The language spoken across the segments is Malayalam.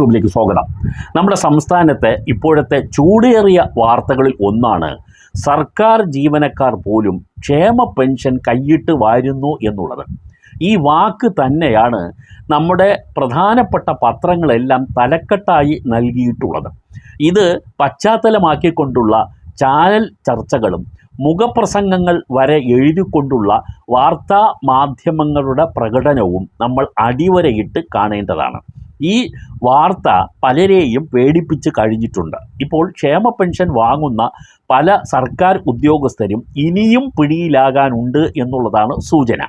ട്യൂബിലേക്ക് സ്വാഗതം. നമ്മുടെ സംസ്ഥാനത്തെ ഇപ്പോഴത്തെ ചൂടേറിയ വാർത്തകളിൽ ഒന്നാണ് സർക്കാർ ജീവനക്കാർ പോലും ക്ഷേമ പെൻഷൻ കൈയിട്ട് വാരുന്നു എന്നുള്ളത്. ഈ വാക്ക് തന്നെയാണ് നമ്മുടെ പ്രധാനപ്പെട്ട പത്രങ്ങളെല്ലാം തലക്കെട്ടായി നൽകിയിട്ടുള്ളത്. ഇത് പശ്ചാത്തലമാക്കിക്കൊണ്ടുള്ള ചാനൽ ചർച്ചകളും മുഖപ്രസംഗങ്ങൾ വരെ എഴുതിക്കൊണ്ടുള്ള വാർത്താ മാധ്യമങ്ങളുടെ പ്രകടനവും നമ്മൾ അടിവരയിട്ട് കാണേണ്ടതാണ്. ഈ വാർത്ത പലരെയും പേടിപ്പിച്ച് കഴിഞ്ഞിട്ടുണ്ട്. ഇപ്പോൾ ക്ഷേമ പെൻഷൻ വാങ്ങുന്ന പല സർക്കാർ ഉദ്യോഗസ്ഥരും ഇനിയും പിടിയിലാകാനുണ്ട് എന്നുള്ളതാണ് സൂചന.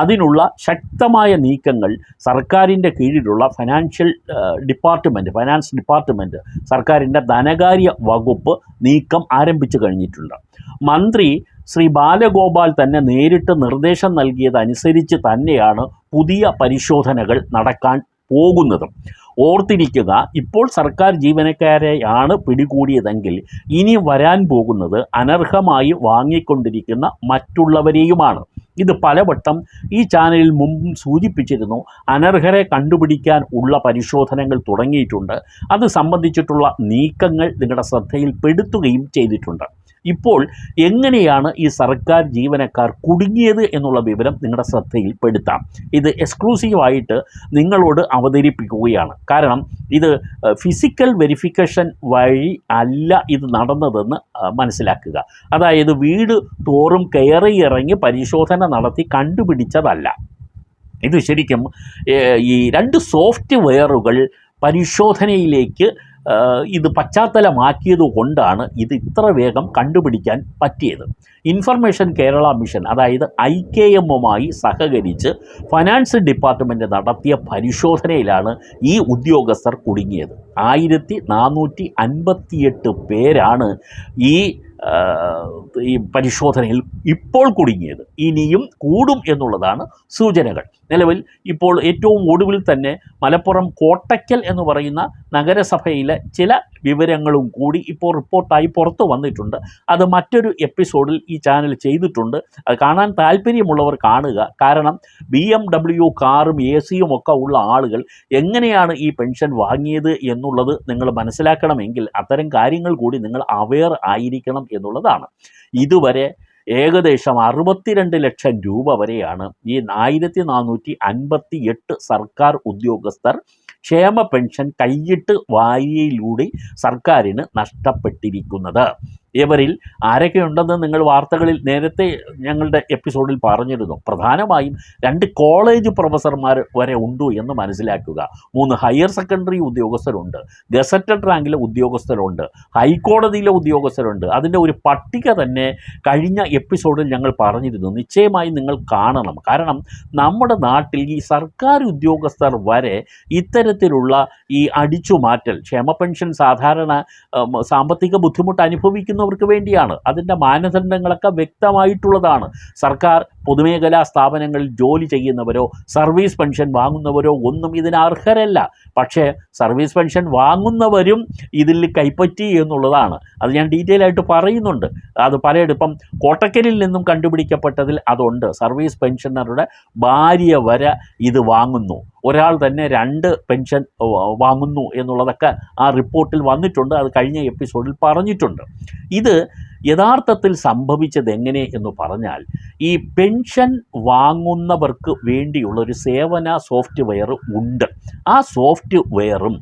അതിനുള്ള ശക്തമായ നീക്കങ്ങൾ സർക്കാരിന്റെ കീഴിലുള്ള ഫിനാൻഷ്യൽ ഡിപ്പാർട്ട്മെന്റ് ഫൈനാൻസ് ഡിപ്പാർട്ട്മെന്റ് സർക്കാരിന്റെ ധനകാര്യ വകുപ്പ് നീക്കം ആരംഭിച്ചു കഴിഞ്ഞിട്ടുണ്ട്. മന്ത്രി ശ്രീ ബാലഗോപാൽ തന്നെ നേരിട്ട് നിർദ്ദേശം നൽകിയതനുസരിച്ച് തന്നെയാണ് പുതിയ പരിശോധനകൾ നടക്കാൻ പോകുന്നതും. ഓർത്തിരിക്കുക ഇപ്പോൾ സർക്കാർ ജീവനക്കാരെയാണ് പിടികൂടിയതെങ്കിൽ ഇനി വരാൻ പോകുന്നത് അനർഹമായി വാങ്ങിക്കൊണ്ടിരിക്കുന്ന മറ്റുള്ളവരെയുമാണ്. ഇത് പലവട്ടം ഈ ചാനലിൽ മുമ്പും സൂചിപ്പിച്ചിരുന്നു അനർഹരെ കണ്ടുപിടിക്കാൻ ഉള്ള പരിശോധനകൾ തുടങ്ങിയിട്ടുണ്ട്. അത് സംബന്ധിച്ചിട്ടുള്ള നീക്കങ്ങൾ നിങ്ങളുടെ ശ്രദ്ധയിൽപ്പെടുത്തുകയും ചെയ്തിട്ടുണ്ട്. ഇപ്പോൾ എങ്ങനെയാണ് ഈ സർക്കാർ ജീവനക്കാർ കുടുങ്ങിയത് എന്നുള്ള വിവരം നിങ്ങളുടെ ശ്രദ്ധയിൽപ്പെടുത്താം. ഇത് എക്സ്ക്ലൂസീവായിട്ട് നിങ്ങളോട് അവതരിപ്പിക്കുകയാണ്. കാരണം ഇത് ഫിസിക്കൽ വെരിഫിക്കേഷൻ വഴി അല്ല ഇത് നടന്നതെന്ന് മനസ്സിലാക്കുക. അതായത് വീട് തോറും കയറി ഇറങ്ങി പരിശോധന നടത്തി കണ്ടുപിടിച്ചതല്ല. ഇത് ശരിക്കും ഈ രണ്ട് സോഫ്റ്റ്വെയറുകൾ പരിശോധനയിലേക്ക് ഇത് പശ്ചാത്തലമാക്കിയത് കൊണ്ടാണ് ഇത് ഇത്ര വേഗം കണ്ടുപിടിക്കാൻ പറ്റിയത്. ഇൻഫർമേഷൻ കേരള മിഷൻ അതായത് ഐ കെ എമ്മുമായി സഹകരിച്ച് ഫൈനാൻസ് ഡിപ്പാർട്ട്മെന്റ് നടത്തിയ പരിശോധനയിലാണ് ഈ ഉദ്യോഗസ്ഥർ കുടുങ്ങിയത്. ആയിരത്തി നാനൂറ്റി അൻപത്തിയെട്ട് പേരാണ് ഈ ഈ പരിശോധനയിൽ ഇപ്പോൾ കുടുങ്ങിയത്. ഇനിയും കൂടും എന്നുള്ളതാണ് സൂചനകൾ. നിലവിൽ ഇപ്പോൾ ഏറ്റവും ഒടുവിൽ തന്നെ മലപ്പുറം കോട്ടയ്ക്കൽ എന്ന് പറയുന്ന നഗരസഭയിലെ ചില വിവരങ്ങളും കൂടി ഇപ്പോൾ റിപ്പോർട്ടായി പുറത്തു വന്നിട്ടുണ്ട്. അത് മറ്റൊരു എപ്പിസോഡിൽ ഈ ചാനൽ ചെയ്തിട്ടുണ്ട്. അത് കാണാൻ താല്പര്യമുള്ളവർ കാണുക. കാരണം ബി എം ഡബ്ല്യു കാറും എ സിയും ഒക്കെ ഉള്ള ആളുകൾ എങ്ങനെയാണ് ഈ പെൻഷൻ വാങ്ങിയത് എന്നുള്ളത് നിങ്ങൾ മനസ്സിലാക്കണമെങ്കിൽ അത്തരം കാര്യങ്ങൾ കൂടി നിങ്ങൾ അവെയർ ആയിരിക്കണം എന്നുള്ളതാണ്. ഇതുവരെ ഏകദേശം അറുപത്തിരണ്ട് ലക്ഷം രൂപ വരെയാണ് ഈ ആയിരത്തി നാനൂറ്റി അൻപത്തി എട്ട് സർക്കാർ ഉദ്യോഗസ്ഥർ ക്ഷേമ പെൻഷൻ കൈയിട്ട് വായിയിലൂടെ സർക്കാരിന് നഷ്ടപ്പെട്ടിരിക്കുന്നത്. ഇവരിൽ ആരൊക്കെയുണ്ടെന്ന് നിങ്ങൾ വാർത്തകളിൽ നേരത്തെ ഞങ്ങളുടെ എപ്പിസോഡിൽ പറഞ്ഞിരുന്നു. പ്രധാനമായും രണ്ട് കോളേജ് പ്രൊഫസർമാർ വരെ ഉണ്ടോ എന്ന് മനസ്സിലാക്കുക. മൂന്ന് ഹയർ സെക്കൻഡറി ഉദ്യോഗസ്ഥരുണ്ട്. ഗസറ്റഡ് റാങ്കിലെ ഉദ്യോഗസ്ഥരുണ്ട്. ഹൈക്കോടതിയിലെ ഉദ്യോഗസ്ഥരുണ്ട്. അതിന്റെ ഒരു പട്ടിക തന്നെ കഴിഞ്ഞ എപ്പിസോഡിൽ ഞങ്ങൾ പറഞ്ഞിരുന്നു. നിശ്ചയമായി നിങ്ങൾ കാണണം. കാരണം നമ്മുടെ നാട്ടിൽ ഈ സർക്കാർ ഉദ്യോഗസ്ഥർ വരെ ഇത്തരത്തിലുള്ള ഈ അടിച്ചുമാറ്റൽ ക്ഷേമ പെൻഷൻ സാധാരണ സാമ്പത്തിക ബുദ്ധിമുട്ട് അനുഭവിക്കുന്നവർക്ക് വേണ്ടിയാണ്. അതിന്റെ മാനദണ്ഡങ്ങളൊക്കെ വ്യക്തമായിട്ടുള്ളതാണ്. സർക്കാർ പൊതുമേഖലാ സ്ഥാപനങ്ങളിൽ ജോലി ചെയ്യുന്നവരോ സർവീസ് പെൻഷൻ വാങ്ങുന്നവരോ ഒന്നും ഇതിന് അർഹരല്ല. പക്ഷേ സർവീസ് പെൻഷൻ വാങ്ങുന്നവരും ഇതിൽ കൈപ്പറ്റി എന്നുള്ളതാണ്. അത് ഞാൻ ഡീറ്റെയിൽ ആയിട്ട് പറയുന്നുണ്ട്. അത് പലയിടത്തും കോട്ടക്കലിൽ നിന്നും കണ്ടുപിടിക്കപ്പെട്ടതിൽ അതുണ്ട്. സർവീസ് പെൻഷനറുടെ ഭാര്യ വരെ ഇത് വാങ്ങുന്നു. ഒരാൾ തന്നെ രണ്ട് പെൻഷൻ വാങ്ങുന്നു എന്നുള്ളതൊക്കെ ആ റിപ്പോർട്ടിൽ വന്നിട്ടുണ്ട്. അത് കഴിഞ്ഞ എപ്പിസോഡിൽ പറഞ്ഞിട്ടുണ്ട്. ഇത് യഥാർത്ഥത്തിൽ സംഭവിച്ചത് എങ്ങനെ എന്ന് പറഞ്ഞാൽ ഈ പെൻഷൻ വാങ്ങുന്നവർക്ക് വേണ്ടിയുള്ള ഒരു സേവന സോഫ്റ്റ്വെയർ ഉണ്ട്. ആ സോഫ്റ്റ്വെയറും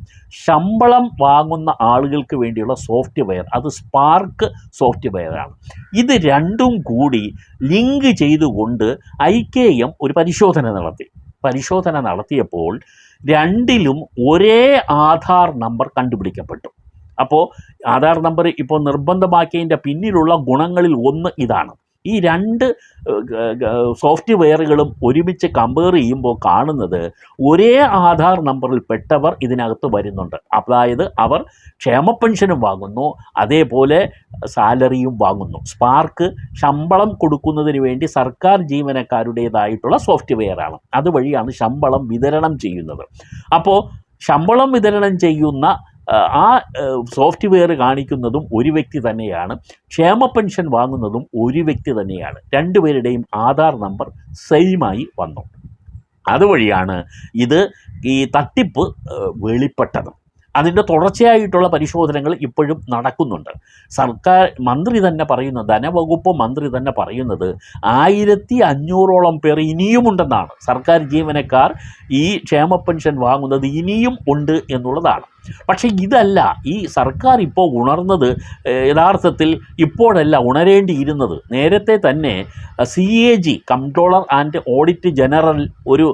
ശമ്പളം വാങ്ങുന്ന ആളുകൾക്ക് വേണ്ടിയുള്ള സോഫ്റ്റ്വെയർ അത് സ്പാർക്ക് സോഫ്റ്റ്വെയറാണ് ഇത് രണ്ടും കൂടി ലിങ്ക് ചെയ്തുകൊണ്ട് ഐ ഒരു പരിശോധന നടത്തി. പരിശോധന നടത്തിയപ്പോൾ രണ്ടിലും ഒരേ ആധാർ നമ്പർ കണ്ടുപിടിക്കപ്പെട്ടു. അപ്പോൾ ആധാർ നമ്പർ ഇപ്പോൾ നിർബന്ധമാക്കിയതിന്റെ പിന്നിലുള്ള ഗുണങ്ങളിൽ ഒന്ന് ഇതാണ്. ഈ രണ്ട് സോഫ്റ്റ്വെയറുകളും ഒരുമിച്ച് കമ്പയർ ചെയ്യുമ്പോൾ കാണുന്നത് ഒരേ ആധാർ നമ്പറിൽ പെട്ടവർ ഇതിനകത്ത് വരുന്നുണ്ട്. അതായത് അവർ ക്ഷേമ പെൻഷനും വാങ്ങുന്നു അതേപോലെ സാലറിയും വാങ്ങുന്നു. സ്പാർക്ക് ശമ്പളം കൊടുക്കുന്നതിന് വേണ്ടി സർക്കാർ ജീവനക്കാരുടേതായിട്ടുള്ള സോഫ്റ്റ്വെയറാണ്. അതുവഴിയാണ് ശമ്പളം വിതരണം ചെയ്യുന്നത്. അപ്പോൾ ശമ്പളം വിതരണം ചെയ്യുന്ന ആ, സോഫ്റ്റ്വെയർ കാണിക്കുന്നതും ഒരു വ്യക്തി തന്നെയാണ്. ക്ഷേമ പെൻഷൻ വാങ്ങുന്നതും ഒരു വ്യക്തി തന്നെയാണ്. രണ്ടുപേരുടെയും ആധാർ നമ്പർ സെയിമായി വന്നു. അതുവഴിയാണ് ഇത് ഈ തട്ടിപ്പ് വെളിപ്പെട്ടത്. അതിന്റെ തുടർച്ചയായിട്ടുള്ള പരിശോധനകൾ ഇപ്പോഴും നടക്കുന്നുണ്ട്. സർക്കാർ മന്ത്രി തന്നെ പറയുന്ന ധനവകുപ്പ് മന്ത്രി തന്നെ പറയുന്നത് ആയിരത്തി അഞ്ഞൂറോളം പേർ ഇനിയുമുണ്ടെന്നാണ് സർക്കാർ ജീവനക്കാർ ഈ ക്ഷേമ പെൻഷൻ വാങ്ങുന്നത് ഇനിയും ഉണ്ട് എന്നുള്ളതാണ്. പക്ഷേ ഇതല്ല ഈ സർക്കാർ ഇപ്പോൾ ഉണർന്നത് യഥാർത്ഥത്തിൽ ഇപ്പോഴല്ല ഉണരേണ്ടിയിരുന്നത്. നേരത്തെ തന്നെ C A G controller and audit general ഒരു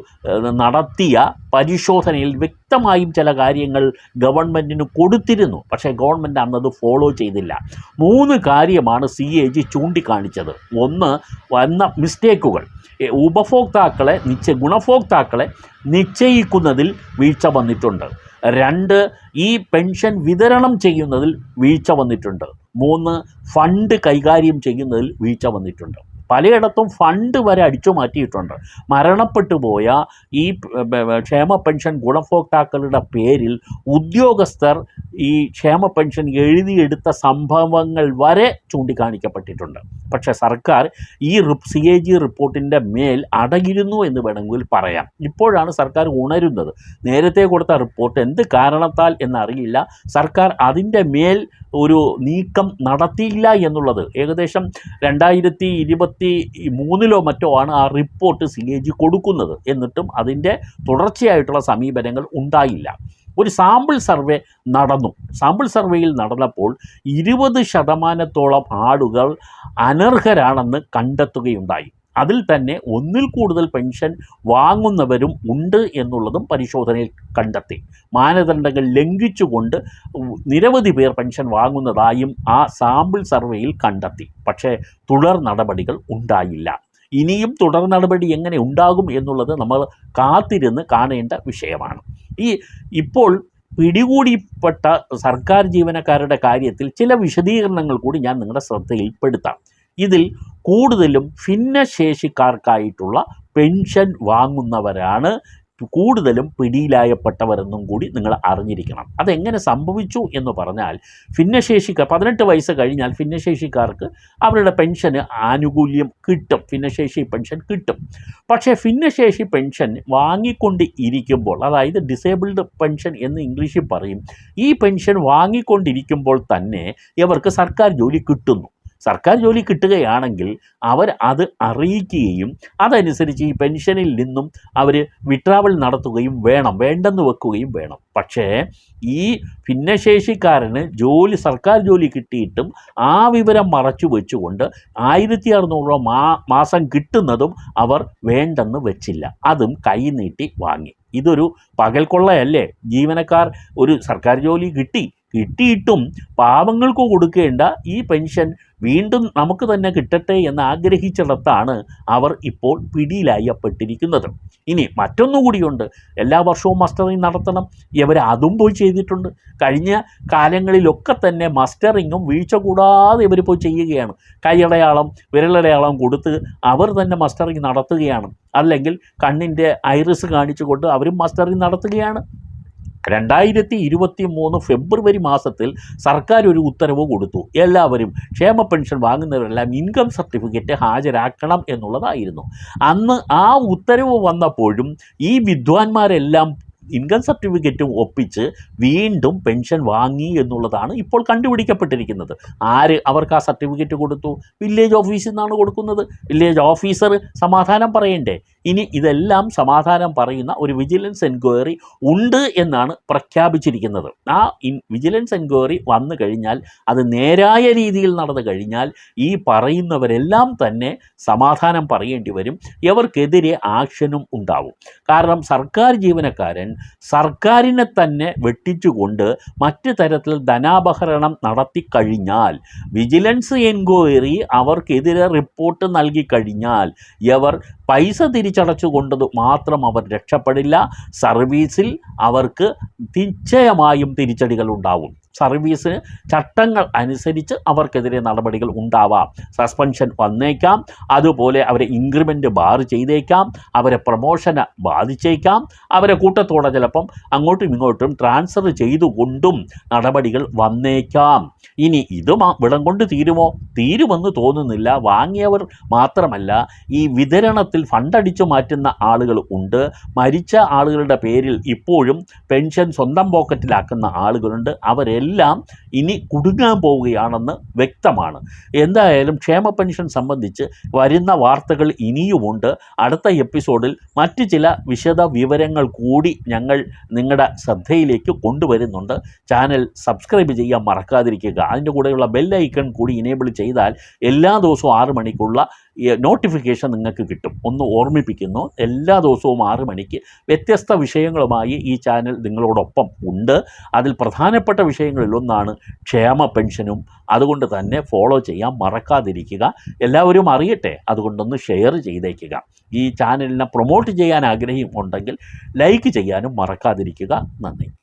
നടത്തിയ പരിശോധനയിൽ വ്യക്തമായും ചില കാര്യങ്ങൾ ഗവൺമെന്റിന് കൊടുത്തിരുന്നു. പക്ഷേ ഗവൺമെന്റ് അന്നത് ഫോളോ ചെയ്തില്ല. മൂന്ന് കാര്യമാണ് സി എ ജി ചൂണ്ടിക്കാണിച്ചത്. ഒന്ന് വന്ന മിസ്റ്റേക്കുകൾ. ഉപഭോക്താക്കളെ നിശ്ചയ ഗുണഭോക്താക്കളെ നിശ്ചയിക്കുന്നതിൽ വീഴ്ച വന്നിട്ടുണ്ട്. രണ്ട് ഈ പെൻഷൻ വിതരണം ചെയ്യുന്നതിൽ വീഴ്ച വന്നിട്ടുണ്ട്. മൂന്ന് ഫണ്ട് കൈകാര്യം ചെയ്യുന്നതിൽ വീഴ്ച വന്നിട്ടുണ്ട്. പലയിടത്തും ഫണ്ട് വരെ അടിച്ചു മാറ്റിയിട്ടുണ്ട്. മരണപ്പെട്ടു പോയ ഈ ക്ഷേമ പെൻഷൻ ഗുണഭോക്താക്കളുടെ പേരിൽ ഉദ്യോഗസ്ഥർ ഈ ക്ഷേമ പെൻഷൻ എഴുതിയെടുത്ത സംഭവങ്ങൾ വരെ ചൂണ്ടിക്കാണിക്കപ്പെട്ടിട്ടുണ്ട്. പക്ഷേ സർക്കാർ ഈ സി എ ജി റിപ്പോർട്ടിന്റെ മേൽ അടയിരുന്നു എന്ന് വേണമെങ്കിൽ പറയാം. ഇപ്പോഴാണ് സർക്കാർ ഉണരുന്നത്. നേരത്തെ കൊടുത്ത റിപ്പോർട്ട് എന്ത് കാരണത്താൽ എന്നറിയില്ല. സർക്കാർ അതിന്റെ മേൽ ഒരു നീക്കം നടത്തിയില്ല എന്നുള്ളത് ഏകദേശം രണ്ടായിരത്തി ഇരുപത്തി മൂന്നിലോ മറ്റോ ആണ് ആ റിപ്പോർട്ട് സി എ ജി കൊടുക്കുന്നത്. എന്നിട്ടും അതിന്റെ തുടർച്ചയായിട്ടുള്ള സമീപനങ്ങൾ ഉണ്ടായില്ല. ഒരു സാമ്പിൾ സർവേ നടന്നു. സാമ്പിൾ സർവേയിൽ നടന്നപ്പോൾ ഇരുപത് ശതമാനത്തോളം ആളുകൾ അനർഹരാണെന്ന് കണ്ടെത്തുകയുണ്ടായി. അതിൽ തന്നെ ഒന്നിൽ കൂടുതൽ പെൻഷൻ വാങ്ങുന്നവരും ഉണ്ട് എന്നുള്ളതും പരിശോധനയിൽ കണ്ടെത്തി. മാനദണ്ഡങ്ങൾ ലംഘിച്ചുകൊണ്ട് നിരവധി പേർ പെൻഷൻ വാങ്ങുന്നതായും ആ സാമ്പിൾ സർവേയിൽ കണ്ടെത്തി. പക്ഷേ തുടർ നടപടികൾ ഉണ്ടായില്ല. ഇനിയും തുടർ നടപടി എങ്ങനെ ഉണ്ടാകും എന്നുള്ളത് നമ്മൾ കാത്തിരുന്ന് കാണേണ്ട വിഷയമാണ്. ഈ ഇപ്പോൾ പിടികൂടിപ്പെട്ട സർക്കാർ ജീവനക്കാരുടെ കാര്യത്തിൽ ചില വിശദീകരണങ്ങൾ കൂടി ഞാൻ നിങ്ങളുടെ ശ്രദ്ധയിൽപ്പെടുത്താം. ഇതിൽ കൂടുതലും ഭിന്നശേഷിക്കാർക്കായിട്ടുള്ള പെൻഷൻ വാങ്ങുന്നവരാണ്. കൂടുതലും പിടിയിലായപ്പെട്ടവരെന്നും കൂടി നിങ്ങൾ അറിഞ്ഞിരിക്കണം. അതെങ്ങനെ സംഭവിച്ചു എന്ന് പറഞ്ഞാൽ ഭിന്നശേഷിക്കാർ പതിനെട്ട് വയസ്സ് കഴിഞ്ഞാൽ ഭിന്നശേഷിക്കാർക്ക് അവരുടെ പെൻഷന് ആനുകൂല്യം കിട്ടും. ഭിന്നശേഷി പെൻഷൻ കിട്ടും. പക്ഷേ ഭിന്നശേഷി പെൻഷൻ വാങ്ങിക്കൊണ്ട് ഇരിക്കുമ്പോൾ അതായത് ഡിസേബിൾഡ് പെൻഷൻ എന്ന് ഇംഗ്ലീഷിൽ പറയും ഈ പെൻഷൻ വാങ്ങിക്കൊണ്ടിരിക്കുമ്പോൾ തന്നെ ഇവർക്ക് സർക്കാർ ജോലി കിട്ടുന്നു. സർക്കാർ ജോലി കിട്ടുകയാണെങ്കിൽ അവർ അത് അറിയിക്കുകയും അതനുസരിച്ച് ഈ പെൻഷനിൽ നിന്നും അവർ വിട്രാവൽ നടത്തുകയും വേണം വേണ്ടെന്ന് വെക്കുകയും വേണം. പക്ഷേ ഈ ഭിന്നശേഷിക്കാരന് ജോലി സർക്കാർ ജോലി കിട്ടിയിട്ടും ആ വിവരം മറച്ചു വെച്ചുകൊണ്ട് ആയിരത്തി അറുന്നൂറ് രൂപ മാ മാസം കിട്ടുന്നതും അവർ വേണ്ടെന്ന് വെച്ചില്ല. അതും കൈ നീട്ടി വാങ്ങി. ഇതൊരു പകൽ കൊള്ളയല്ലേ ജീവനക്കാർ ഒരു സർക്കാർ ജോലി കിട്ടി കിട്ടിയിട്ടും പാവങ്ങൾക്ക് കൊടുക്കേണ്ട ഈ പെൻഷൻ വീണ്ടും നമുക്ക് തന്നെ കിട്ടട്ടെ എന്ന് ആഗ്രഹിച്ചിടത്താണ് അവർ ഇപ്പോൾ പിടിയിലായപ്പെട്ടിരിക്കുന്നത്. ഇനി മറ്റൊന്നുകൂടിയുണ്ട്. എല്ലാ വർഷവും മസ്റ്ററിങ് നടത്തണം. ഇവർ അതും പോയി ചെയ്തിട്ടുണ്ട്. കഴിഞ്ഞ കാലങ്ങളിലൊക്കെ തന്നെ മസ്റ്ററിങ്ങും വീഴ്ച കൂടാതെ ഇവർ പോയി ചെയ്യുകയാണ്. കൈയടയാളം വിരലടയാളം കൊടുത്ത് അവർ തന്നെ മസ്റ്ററിങ് നടത്തുകയാണ്. അല്ലെങ്കിൽ കണ്ണിന്റെ ഐറിസ് കാണിച്ചുകൊണ്ട് അവരും മസ്റ്ററിങ് നടത്തുകയാണ്. രണ്ടായിരത്തി ഇരുപത്തി മൂന്ന് ഫെബ്രുവരി മാസത്തിൽ സർക്കാർ ഒരു ഉത്തരവ് കൊടുത്തു. എല്ലാവരും ക്ഷേമ പെൻഷൻ വാങ്ങുന്നവരെല്ലാം ഇൻകം സർട്ടിഫിക്കറ്റ് ഹാജരാക്കണം എന്നുള്ളതായിരുന്നു. അന്ന് ആ ഉത്തരവ് വന്നപ്പോഴും ഈ വിദ്വാൻമാരെല്ലാം ഇൻകം സർട്ടിഫിക്കറ്റും ഒപ്പിച്ച് വീണ്ടും പെൻഷൻ വാങ്ങി എന്നുള്ളതാണ് ഇപ്പോൾ കണ്ടുപിടിക്കപ്പെട്ടിരിക്കുന്നത്. ആര് അവർക്ക് ആ സർട്ടിഫിക്കറ്റ് കൊടുത്തു? വില്ലേജ് ഓഫീസിൽ നിന്നാണ് കൊടുക്കുന്നത്. വില്ലേജ് ഓഫീസർ സമാധാനം പറയണ്ടേ? ഇനി ഇതെല്ലാം സമാധാനം പറയുന്ന ഒരു വിജിലൻസ് എൻക്വയറി ഉണ്ട് എന്നാണ് പ്രഖ്യാപിച്ചിരിക്കുന്നത്. ആ വിജിലൻസ് എൻക്വയറി വന്നു കഴിഞ്ഞാൽ അത് നേരായ രീതിയിൽ നടന്നു കഴിഞ്ഞാൽ ഈ പറയുന്നവരെല്ലാം തന്നെ സമാധാനം പറയേണ്ടി വരും. ഇവർക്കെതിരെ ആക്ഷനും ഉണ്ടാവും. കാരണം സർക്കാർ ജീവനക്കാരൻ സർക്കാരിനെ തന്നെ വെട്ടിച്ചുകൊണ്ട് മറ്റു തരത്തിൽ ധനാപഹരണം നടത്തി കഴിഞ്ഞാൽ വിജിലൻസ് എൻക്വയറി അവർക്കെതിരെ റിപ്പോർട്ട് നൽകി കഴിഞ്ഞാൽ ഇവർ പൈസ തിരിച്ചടച്ചുകൊണ്ടത് മാത്രം അവർ രക്ഷപ്പെടില്ല. സർവീസിൽ അവർക്ക് നിശ്ചയമായും തിരിച്ചടികൾ ഉണ്ടാവും സർവീസിന് ചട്ടങ്ങൾ അനുസരിച്ച് അവർക്കെതിരെ നടപടികൾ ഉണ്ടാവാം. സസ്പെൻഷൻ വന്നേക്കാം. അതുപോലെ അവരെ ഇൻക്രിമെന്റ് ബാർ ചെയ്തേക്കാം. അവരെ പ്രമോഷന് ബാധിച്ചേക്കാം. അവരെ കൂട്ടത്തോടെ ചിലപ്പം അങ്ങോട്ടും ഇങ്ങോട്ടും ട്രാൻസ്ഫർ ചെയ്തുകൊണ്ടും നടപടികൾ വന്നേക്കാം. ഇനി ഇത് വിടം കൊണ്ട് തീരുമോ? തീരുമെന്ന് തോന്നുന്നില്ല. വാങ്ങിയവർ മാത്രമല്ല ഈ വിതരണത്തിൽ ഫണ്ടടിച്ചു മാറ്റുന്ന ആളുകൾ ഉണ്ട്. മരിച്ച ആളുകളുടെ പേരിൽ ഇപ്പോഴും പെൻഷൻ സ്വന്തം പോക്കറ്റിലാക്കുന്ന ആളുകളുണ്ട്. അവരെല്ലാം ഇനി കുടുങ്ങാൻ പോവുകയാണെന്ന് വ്യക്തമാണ്. എന്തായാലും ക്ഷേമ പെൻഷൻ സംബന്ധിച്ച് വരുന്ന വാർത്തകൾ ഇനിയുമുണ്ട് അടുത്ത എപ്പിസോഡിൽ മറ്റ് ചില വിശദ വിവരങ്ങൾ കൂടി ഞങ്ങൾ നിങ്ങളുടെ ശ്രദ്ധയിലേക്ക് കൊണ്ടുവരുന്നുണ്ട്. ചാനൽ സബ്സ്ക്രൈബ് ചെയ്യാൻ മറക്കാതിരിക്കുക. അതിന്റെ കൂടെയുള്ള ബെൽ ഐക്കൺ കൂടി ഇനേബിൾ ചെയ്താൽ എല്ലാ ദിവസവും ആറ് മണിക്കുള്ള നോട്ടിഫിക്കേഷൻ നിങ്ങൾക്ക് കിട്ടും. ഒന്ന് ഓർമ്മിപ്പിക്കുന്നു എല്ലാ ദിവസവും ആറ് മണിക്ക് വ്യത്യസ്ത വിഷയങ്ങളുമായി ഈ ചാനൽ നിങ്ങളോടൊപ്പം ഉണ്ട്. അതിൽ പ്രധാനപ്പെട്ട വിഷയങ്ങളിലൊന്നാണ് ക്ഷേമ പെൻഷനും. അതുകൊണ്ട് തന്നെ ഫോളോ ചെയ്യാൻ മറക്കാതിരിക്കുക. എല്ലാവരും അറിയട്ടെ അതുകൊണ്ടൊന്ന് ഷെയർ ചെയ്തേക്കുക. ഈ ചാനലിനെ പ്രൊമോട്ട് ചെയ്യാൻ ആഗ്രഹം ഉണ്ടെങ്കിൽ ലൈക്ക് ചെയ്യാനും മറക്കാതിരിക്കുക. നന്ദി.